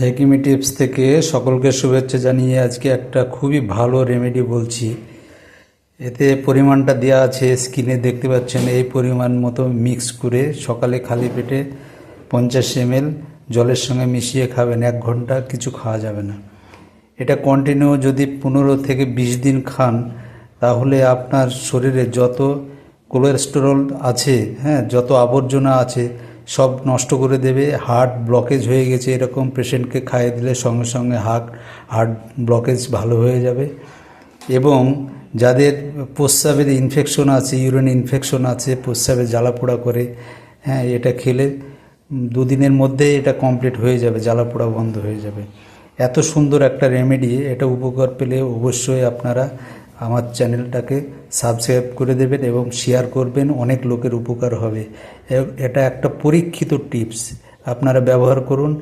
হেকিমি tips থেকে সকলকে শুভেচ্ছা জানিয়ে আজকে একটা খুবই ভালো রেমেডি বলছি। এতে পরিমাণটা দেওয়া আছে স্ক্রিনে দেখতে পাচ্ছেন, এই পরিমাণ মতো মিক্স করে সকালে খালি পেটে পঞ্চাশ এমএল জলের সঙ্গে মিশিয়ে খাবেন, এক ঘণ্টা কিছু খাওয়া যাবে না। এটা কন্টিনিউ যদি পনেরো থেকে বিশ দিন খান, তাহলে আপনার শরীরে যত কোলেস্টেরল আছে হ্যাঁ যত আবর্জনা আছে সব নষ্ট করে দেবে হার্ট ব্লকেজ হয়ে গেছে এরকম পেশেন্টকে খাইয়ে দিলে সঙ্গে সঙ্গে হার্ট হার্ট ব্লকেজ ভালো হয়ে যাবে। এবং যাদের প্রস্রাবের ইনফেকশন আছে ইউরিন ইনফেকশন আছে প্রস্রাবে জ্বালাপোড়া করে হ্যাঁ এটা খেলে দুদিনের মধ্যে এটা কমপ্লিট হয়ে যাবে, জ্বালাপোড়া বন্ধ হয়ে যাবে। এত সুন্দর একটা রেমেডি এটা উপকার পেলে অবশ্যই আপনারা আমার চ্যানেলটাকে সাবস্ক্রাইব করে দেবেন এবং শেয়ার করবেন, অনেক লোকের উপকার হবে। এটা একটা পরীক্ষিত টিপস। আপনারা ব্যবহার করুন